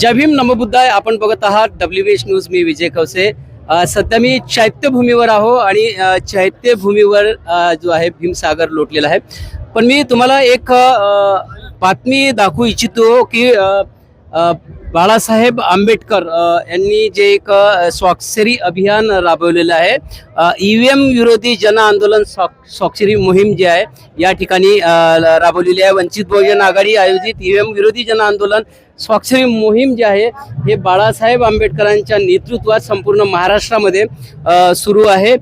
जय भीम नमबुद्धाय आपण बघत आहात डब्ल्यू एच न्यूज मी विजय खवसे सध्या मी चैत्यभूमीवर आहो आणि चैत्यभूमीवर जो आहे भीमसागर लोटलेला आहे. पण मी तुम्हाला एक बातमी दाखवू इच्छितो की बाळासाहेब आंबेडकर यांनी जे एक स्वाक्षरी अभियान राबवलेलं आहे ईव्हीएम विरोधी जन आंदोलन स्वाक्षरी मोहीम जी आहे या ठिकाणी राबवलेली आहे. वंचित बहुजन आघाडी आयोजित ईव्हीएम विरोधी जन आंदोलन स्वाक्षरी मोहीम जी आहे हे बाळासाहेब आंबेडकरांच्या नेतृत्वात संपूर्ण महाराष्ट्रामध्ये सुरू आहे.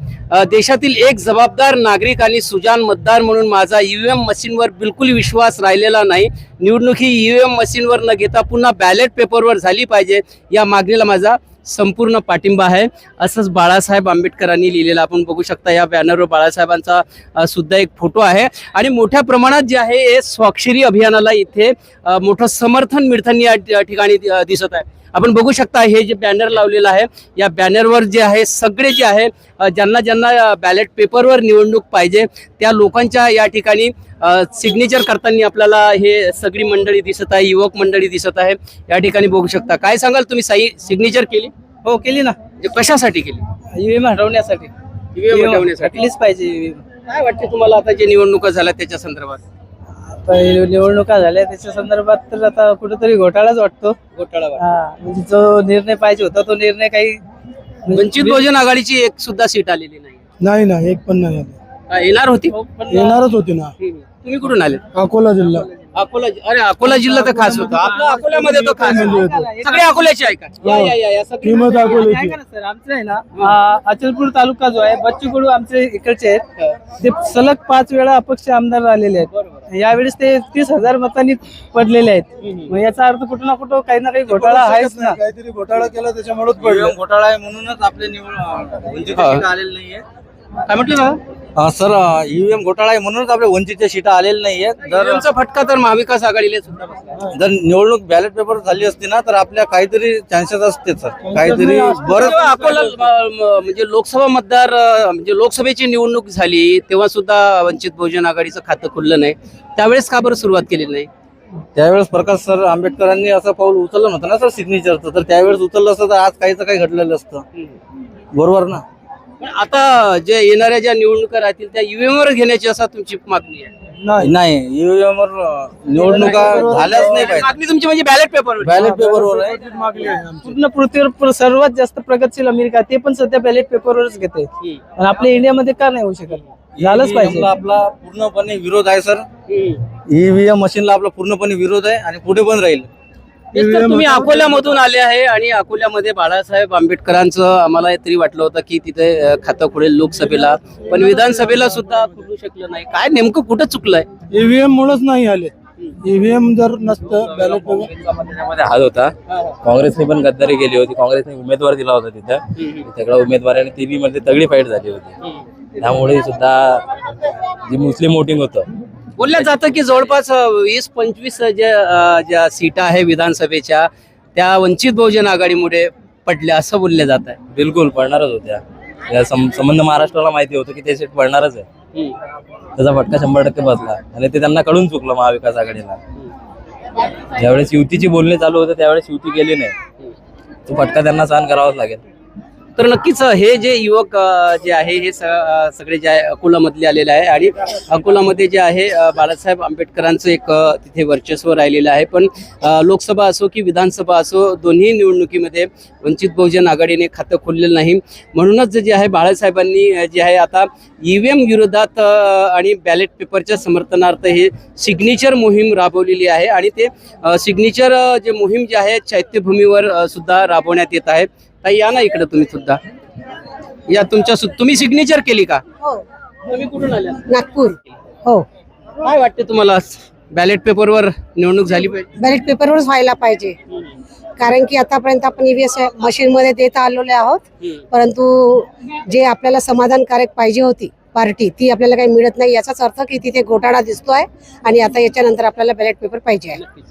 देशातील एक जबाबदार नागरिक आणि सुजान मतदार म्हणून माझा ईव्हीएम मशीनवर बिलकुल विश्वास राहिलेला नाही. निवडणूक ही ईव्हीएम मशीनवर न घेता पुन्हा बॅलेट पेपरवर झाली पाहिजे या मागणीला माझा संपूर्ण पाठिंबा आहे. असंच बाळासाहेब आंबेडकरांनी लिहिलेलं आपण बघू शकता या बॅनरवर बाळासाहेबांचा सुद्धा एक फोटो आहे. आणि मोठ्या प्रमाणात जे आहे हे स्वाक्षरी अभियानाला इथे मोठं समर्थन मिळताना या ठिकाणी दिसत आहे. आपण बघू शकता हे जे बॅनर लावलेलं आहे या बॅनरवर जे आहे सगळे जे आहे ज्यांना ज्यांना बॅलेट पेपरवर निवडणूक पाहिजे त्या लोकांच्या या ठिकाणी सिग्नेचर करताना आपल्याला हे सगळी मंडळी दिसत आहे युवक मंडळी दिसत आहे या ठिकाणी बघू शकता. काय सांगाल तुम्ही? साई सिग्नेचर केली? हो केली ना. म्हणजे कशासाठी केली? ईव्हीएम हटवण्यासाठी. EVM हटवण्यासाठी. पाहिजे. काय वाटते तुम्हाला आता जे निवडणुका झाल्या त्याच्या संदर्भात? आता हे निवडणुका झाल्या त्याच्या संदर्भात तर आता कुठेतरी घोटाळाच वाटतो. घोटाळा हा म्हणजे जो निर्णय पाहिजे होता तो निर्णय काही म्हणजे वंचित बहुजन आघाडीची एक सुद्धा सीट आलेली नाही. नाही ना एक पण नाही आले. येणार होती? पण येणारच होती ना. तुम्ही कुठून आले? अकोला जिल्हा. अकोला अरे अकोला जिल्हा तर खास होता. आपला अकोल्यामध्ये तो खास होता. सगळे अकोल्याचे आहे का? या या या या सगळे किंमत अकोल्याची ऐका ना सर? आमचं आहे ना आ, अचलपूर तालुका जो आहे बच्चू कडू आमचे इकडचे आहेत. ते सलग पाच वेळा अपक्ष आमदार राहिलेले आहेत. यावेळेस ते तीस हजार मतांनी पडलेले आहेत. मग याचा अर्थ कुठं ना कुठं काही ना काही घोटाळा आहेच ना. काहीतरी घोटाळा केला त्याच्यामुळेच पडलं. घोटाळा आहे म्हणूनच आपले निवड सीटा आलेल्या नाहीये. काय म्हटलं ना सर ईव्हीएम घोटाळा आहे म्हणूनच आपल्या वंचितच्या सीटा आलेल्या नाहीये जर EVM फटका तर महाविकास आघाडीला सुद्धा बसला. जर निवडणूक बॅलेट पेपर झाली असती ना तर आपल्या काहीतरी चान्सेस असते सर. काहीतरी जेव्हा अकोला म- म- म्हणजे लोकसभा मतदार अ, म्हणजे लोकसभेची निवडणूक झाली तेव्हा सुद्धा वंचित बहुजन आघाडीचं खातं खुललं नाही. त्यावेळेस का बरं सुरुवात केलेली नाही? त्यावेळेस प्रकाश सर आंबेडकरांनी असं पाऊल उचललं नव्हतं ना सर सिग्नेचरचं तर त्यावेळेस उचललं असतं तर आज काहीच काही घडलेलं असतं. बरोबर ना? पण आता जे येणाऱ्या ज्या निवडणुका राहतील त्या ईव्हीएम वर घेण्याची असा तुमची मागणी आहे? नाही. नाही ईव्हीएम वर निवडणुका झाल्याच नाही पाहिजे. मागणी तुमची म्हणजे बॅलेट पेपर बॅलेट पेपरवर आहे. पूर्ण पृथ्वीवर सर्वात जास्त प्रगतशील अमेरिका ते पण सध्या बॅलेट पेपरवरच घेते आणि आपल्या इंडियामध्ये का नाही होऊ शकत? झालंच पाहिजे. आपला पूर्णपणे विरोध आहे सर. ईव्हीएम मशीनला आपला पूर्णपणे विरोध आहे आणि पुढे पण राहील. तुम्ही अकोल्यामधून आले आहे आणि अकोल्यामध्ये बाळासाहेब आंबेडकरांचं आम्हाला तरी वाटलं होतं की तिथे खातं खुलेल लोकसभेला. पण विधानसभेला सुद्धा खुलू शकलं नाही. काय नेमकं कुठं चुकलंय? ईव्हीएम मुळेच नाही आले. ईव्हीएम जर नसतं बॅलेट त्याच्यामध्ये हात होता. काँग्रेसने पण गद्दारी केली होती. काँग्रेसने उमेदवार दिला होता तिथं. सगळा उमेदवार आणि तिन्ही मध्ये तगडी फाईट झाली होती. त्यामुळे सुद्धा जी मुस्लिम वोटिंग होतं बोललं जातं की जवळपास वीस पंचवीस ज्या ज्या सीटा आहे विधानसभेच्या त्या वंचित बहुजन आघाडीमुळे पडल्या असं बोललं जात आहे. बिलकुल पडणारच होत्या. या सं- संबंध महाराष्ट्राला माहिती होतं की ते सीट पडणारच आहे. त्याचा फटका शंभर टक्के बसला. आणि ते त्यांना कळून चुकलं महाविकास आघाडीला. ज्यावेळेस युतीची बोलणी चालू होतं त्यावेळेस युती गेली नाही. तो फटका त्यांना सहन करावाच लागेल. तर नक्कीच हे जे युवक जे आहे हे स- सगळे जे आहे अकोलामधले आलेले आहे आणि अकोलामध्ये जे आहे बाळासाहेब आंबेडकरांचं एक तिथे वर्चस्व राहिलेलं आहे. पण लोकसभा असो की विधानसभा असो दोन्ही निवडणुकीमध्ये वंचित बहुजन आघाडीने खातं खोललेलं नाही. म्हणूनच जे आहे बाळासाहेबांनी जे आहे आता ईव्हीएम विरोधात आणि बॅलेट पेपरच्या समर्थनार्थ हे सिग्नेचर मोहीम राबवलेली आहे. आणि ते सिग्नेचर जे मोहीम जे आहे चैत्यभूमीवर सुद्धा राबवण्यात येत आहे. ताई या ना इकडे तुम्ही सुद्धा. या तुमच्या सु- तुम्ही सिग्नेचर केली का? हो. तुम्ही कुठून आल्या? नागपूर. हो. काय वाटते तुम्हाला बॅलेट पेपरवर निवडणूक झाली पाहिजे? बॅलेट पेपरवरच व्हायला पाहिजे. कारण की आतापर्यंत आपण ईव्हीएस मशीन मध्ये देत आलेलो आहोत. परंतु जे आपल्याला समाधानकारक पाहिजे होती पार्टी ती आपल्याला काही मिळत नाही याचाच अर्थ की तिथे घोटाळा दिसतोय आणि आता याच्यानंतर आपल्याला बॅलेट पेपर पाहिजे आहे.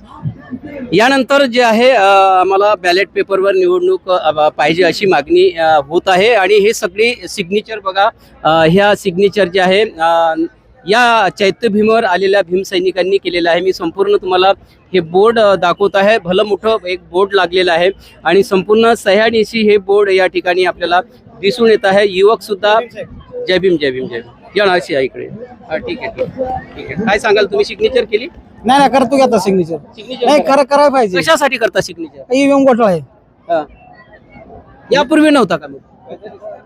यानंतर जे आहे आम्हाला बॅलेट पेपरवर निवडणूक पाहिजे अशी मागणी होत आहे. आणि हे सगळी सिग्नेचर बघा ह्या सिग्नेचर जे आहे या चैत्यभीमावर आलेल्या भीमसैनिकांनी केलेलं आहे. मी संपूर्ण तुम्हाला हे बोर्ड दाखवत आहे. भलं मोठं एक बोर्ड लागलेलं आहे. आणि संपूर्ण सह्यानीशी हे बोर्ड या ठिकाणी आपल्याला दिसून येत आहे. युवक सुद्धा जय भीम जय भीम जय भीम. या नाशी आहे इकडे. हा ठीक आहे ठीक आहे ठीक आहे. काय सांगाल तुम्ही? सिग्नेचर केली? नाही नाही करतो की आता सिग्नेचर सिग्नेचर नाही करा. करायला पाहिजे. कशासाठी करता सिग्नेचर ईव्हीएम घोटाळा आहे. हा. यापूर्वी नव्हता का मग?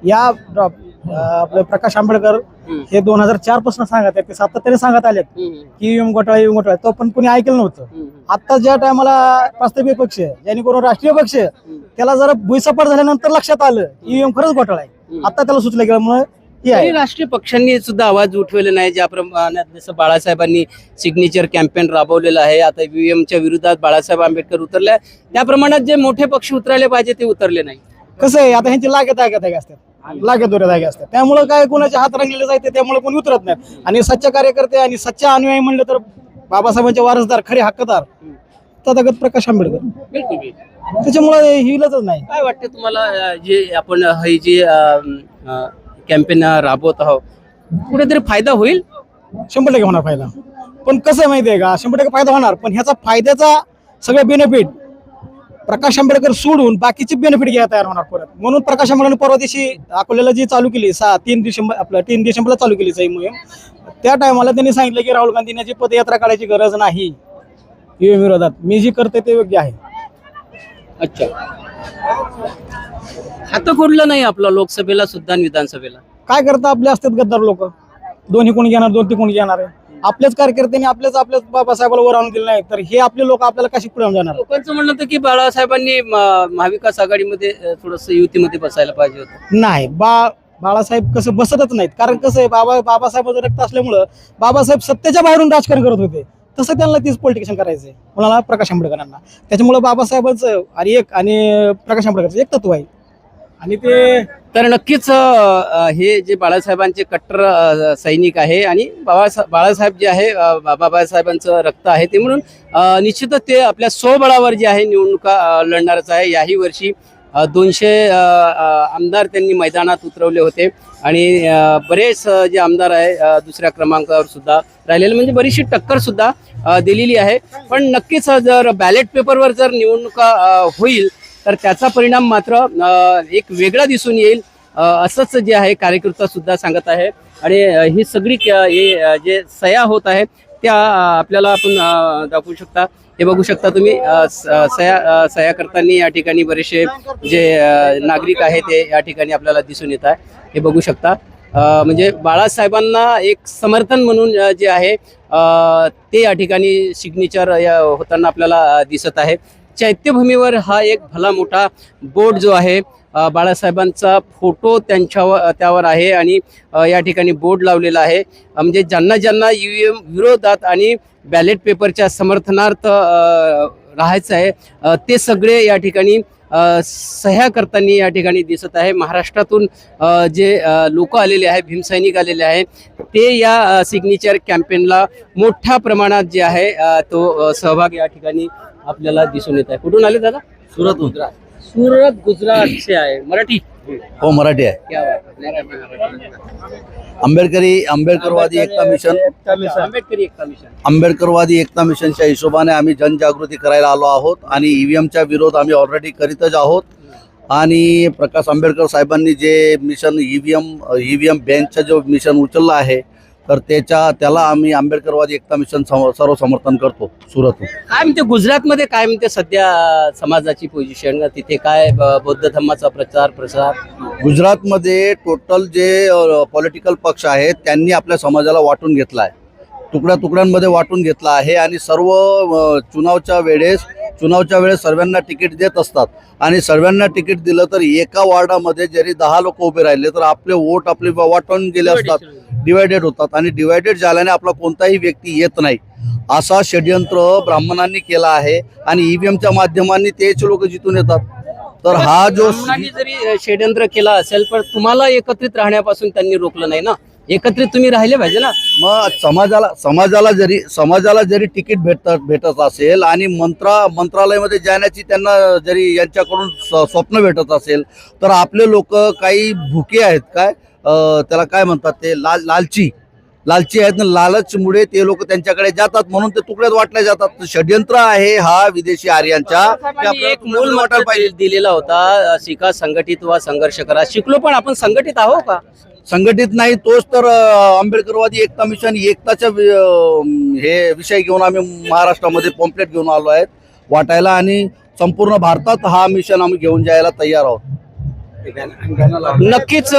या डॉ- अं, आपले प्रकाश आंबेडकर हम्म. हे दोन हजार चारपासून सांगत आहेत. ते सातत्याने सांगत आलेत हम्म, की ईव्हीएम घोटाळा ईव्हीएम घोटाळा. तो पण कोणी ऐकलं नव्हतं. हम्म, आता ज्या टायमाला प्रस्तावित पक्ष जेणेकरून राष्ट्रीय पक्ष त्याला जरा भुईसपाट झाल्यानंतर लक्षात आलं ईव्हीएम खरंच घोटाळा आहे. आता त्याला सुचलं गेलं म्हणून हे आहे तरी राष्ट्रीय पक्षांनी सुद्धा आवाज उठवले नाही. ज्याप्रमाणे जसं बाळासाहेबांनी सिग्नेचर कॅम्पेन राबवलेलं आहे. आता EVM च्या विरोधात बाळासाहेब आंबेडकर उतरले त्या प्रमाणात जे मोठे पक्ष उतरायला पाहिजे ते उतरले नाही. कसं आहे आता ह्यांची लागत आग्यात आहे असतात? लागत दोऱ्या जागे असतात. त्यामुळे काय कोणाचे हात रंगलेले जायते त्यामुळे कोणी उतरत नाहीत आणि सच्चे कार्यकर्ते आणि सच्चा अनुयायी म्हणलं तर बाबासाहेबांचे वारसदार खरे हक्कदार तथागत प्रकाश आंबेडकर. बिलकुल. त्याच्यामुळे ही इलाजच नाही. काय वाटतं तुम्हाला जे आपण हे जे कॅम्पेन राबवत आहोत. कुठेतरी फायदा होईल? शंभर टक्के होणार फायदा. पण कसं आहे माहिती आहे का? शंभर टक्के फायदा होणार पण ह्याचा फायद्याचा सगळं बेनिफिट प्रकाश आंबेडकर सोडून बाकीचे बेनिफिट घ्यायला तयार होणार परत. म्हणून प्रकाश आंबेडकर परवा दिवशी अकोल्याला जी चालू केली सहा तीन डिसेंबर आपलं तीन डिसेंबरला चालू केली सही मोहीम त्या टायमाला त्यांनी सांगितलं की राहुल गांधींनी याची पदयात्रा काढायची गरज नाही विरोधात. मी जी करते ते योग्य आहे. अच्छा. हात खोडलं नाही आपलं लोकसभेला सुद्धा आणि विधानसभेला. काय करता आपले असतात गद्दार लोक? दोन्ही कोणी घेणार दोन ती कोणी घेणार आहे. आपल्याच कार्यकर्त्यांनी आपल्याच आपल्याच बाबासाहेबाला वर आणून दिलं नाही तर हे आपले लोक आपल्याला कशी पुढे जाणार? लोकांचं म्हणणं होतं की बाळासाहेबांनी म- महाविकास आघाडीमध्ये थोडस युतीमध्ये बसायला पाहिजे होतं. नाही बा बाळासाहेब कसं बसतच नाहीत. कारण कसं आहे बाबा बाबासाहेबाचं रक्त असल्यामुळं बाबासाहेब सत्तेच्या बाहेरून राजकारण करत होते. तसं त्यांना तीच पॉलिटिक्शन करायचंय कोणाला प्रकाश आंबेडकरांना. त्याच्यामुळं बाबासाहेबांचं आणि एक आणि प्रकाश आंबेडकरचं एक तत्व आहे. आणि ते तर नक्कीच हे जे बाळासाहेबांचे कट्टर सैनिक आहे आणि बाबासा बाळासाहेब जे आहे बा- बाबासाहेबांचं रक्त आहे ते म्हणून निश्चितच ते आपल्या स्वबळावर जे आहे निवडणुका लढणारच आहे. याही वर्षी दोनशे आमदार त्यांनी मैदानात उतरवले होते आणि बरेच जे आमदार आहे दुसऱ्या क्रमांकावर सुद्धा राहिलेले म्हणजे बरीचशी टक्कर सुद्धा दिलेली आहे. पण नक्कीच जर बॅलेट पेपरवर जर निवडणुका होईल तर त्याचा परिणाम मात्र एक वेगळा दिसून येईल. असंच जे आहे कार्यकर्ता सुद्धा सांगत आहे. आणि ही सगळी हे जे सया होत आहेत त्या आपल्याला आपण दाखवू शकता. हे बघू शकता तुम्ही स- सया सया करताना या ठिकाणी बरेचसे जे नागरिक आहे ते या ठिकाणी आपल्याला दिसून येत आहे. हे बघू शकता. म्हणजे बाळासाहेबांना एक समर्थन म्हणून जे आहे ते या ठिकाणी सिग्नेचर होताना आपल्याला दिसत आहे. चैत्यभूमीवर हा एक भला मोठा बोर्ड जो आहे बाळासाहेबांचा फोटो त्यांच्यावर त्यावर आहे आणि या ठिकाणी बोर्ड लावलेला आहे. म्हणजे ज्यांना ज्यांना यू एम विरोधात आणि बॅलेट पेपरच्या समर्थनार्थ राहायचं आहे ते सगळे या ठिकाणी सह्या करताना या ठिकाणी दिसत आहे. महाराष्ट्रातून जे लोक आलेले आहे भीमसैनिक आलेले आहे ते या सिग्नेचर कॅम्पेनला मोठ्या प्रमाणात जे आहे तो सहभाग या ठिकाणी आपल्याला दिसून येत आहे. कुठून आले दादा? सुरतहून. सुरत गुजरात से आहे. मराठी? हो मराठी आहे. क्या बात है. मराठी. आंबेडकरी आंबेडकरवादी एकता मिशन. आंबेडकरी एकता मिशन. आंबेडकरवादी एकता मिशनच्या हिशोबाने आम्ही जनजागृती करायला आलो आहोत आणि ईव्हीएमच्या विरोध आम्ही ऑलरेडी करीतच आहोत. आणि प्रकाश आंबेडकर साहेबांनी जे मिशन ईव्हीएम ईव्हीएम बँकचं जो मिशन उचललं आहे तर त्याच्या त्याला आम्ही आंबेडकरवादी एकता मिशन सर्व समर्थन करतो सुरतहून काय म्हणते गुजरातमध्ये काय म्हणते सध्या समाजाची पोझिशन तिथे काय बौद्ध धर्माचा प्रचार प्रसार? गुजरातमध्ये टोटल जे पॉलिटिकल पक्ष आहेत त्यांनी आपल्या समाजाला वाटून घेतला आहे. तुकड्या तुकड्यांमध्ये वाटून घेतला आहे आणि सर्व चुनावच्या वेळेस चुनावच्या वेळेस सर्वांना तिकीट देत असतात. आणि सर्वांना तिकीट दिलं तर एका वॉर्डामध्ये जरी दहा लोक उभे राहिले तर आपले वोट आपले वाटून गेले असतात. डिवायडेड होतात आणि डिवायडेड झाल्याने आपला कोणताही व्यक्ती येत नाही. असा षडयंत्र ब्राह्मणांनी केला आहे आणि ईव्हीएमच्या माध्यमांनी तेच लोक जिथून येतात. तर हा जो जरी षड्यंत्र केला असेल पण तुम्हाला एकत्रित राहण्यापासून त्यांनी रोखलं नाही ना? एकत्रित तुम्ही राहिले पाहिजे ना? मग समाजाला समाजाला जरी समाजाला जरी तिकीट भेटत भेटत असेल आणि मंत्रा मंत्रालयामध्ये जाण्याची त्यांना जरी यांच्याकडून स्वप्न भेटत असेल तर आपले लोक काही भुके आहेत काय? त्याला काय म्हणतात ते लाल लालची. लालची आहेत ना लालचमुळे ते लोक त्यांच्याकडे जातात. म्हणून ते तुकड्यात वाटल्या जातात. तर षडयंत्र आहे हा विदेशी आर्यांच्या आपल्याला एक मूल दि- दिलेला होता शिका संघटित वा संघर्ष करा शिकलो पण आपण संघटित आहो का? संघटित नाही तोच तर आंबेडकरवादी एकता मिशन एकताच्या हे विषय घेऊन आम्ही महाराष्ट्रामध्ये पॉम्पलेट घेऊन आलो आहेत. वाटायला आणि संपूर्ण भारतात हा मिशन आम्ही घेऊन जायला तयार आहोत. नक्कीच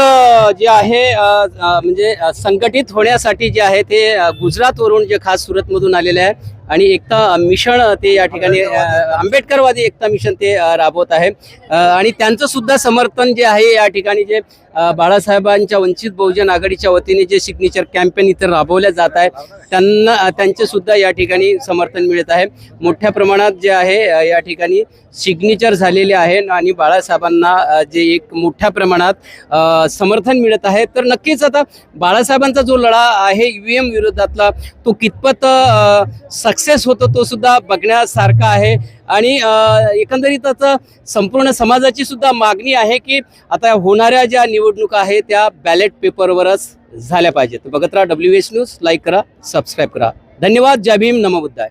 जे आहे म्हणजे संघटित होण्यासाठी जे आहे ते गुजरातवरून जे खास सुरतमधून आलेले आहे आणि एकता मिशन ते या ठिकाणी आंबेडकरवादी एकता मिशन ते राबवत आहे. आणि त्यांचं सुद्धा समर्थन जे आहे या ठिकाणी जे बाळासाहेबांच्या वंचित बहुजन आघाडीच्या वतीने जे सिग्नेचर कॅम्पेन इथे राबवल्या जात आहे त्यांना त्यांचे सुद्धा या ठिकाणी समर्थन मिळत आहे. मोठ्या प्रमाणात जे आहे या ठिकाणी सिग्नेचर झालेले आहे आणि बाळासाहेबांना जे एक मोठ्या प्रमाणात समर्थन मिळत आहे. तर नक्कीच आता बाळासाहेबांचा जो लढा आहे ईव्हीएम विरोधातला तो कितपत सक्सेस होतो तो सुद्धा बघण्यासारखा आहे. आणि एकंदरीत संपूर्ण समाजाची सुद्धा मागणी आहे की आता होणाऱ्या ज्या निवडणुका आहेत त्या बॅलेट पेपरवरच झाल्या पाहिजेत. बघत राहा डब्ल्यू एच न्यूज लाईक करा सबस्क्राईब करा. धन्यवाद. जय भीम. नमो बुद्धाय.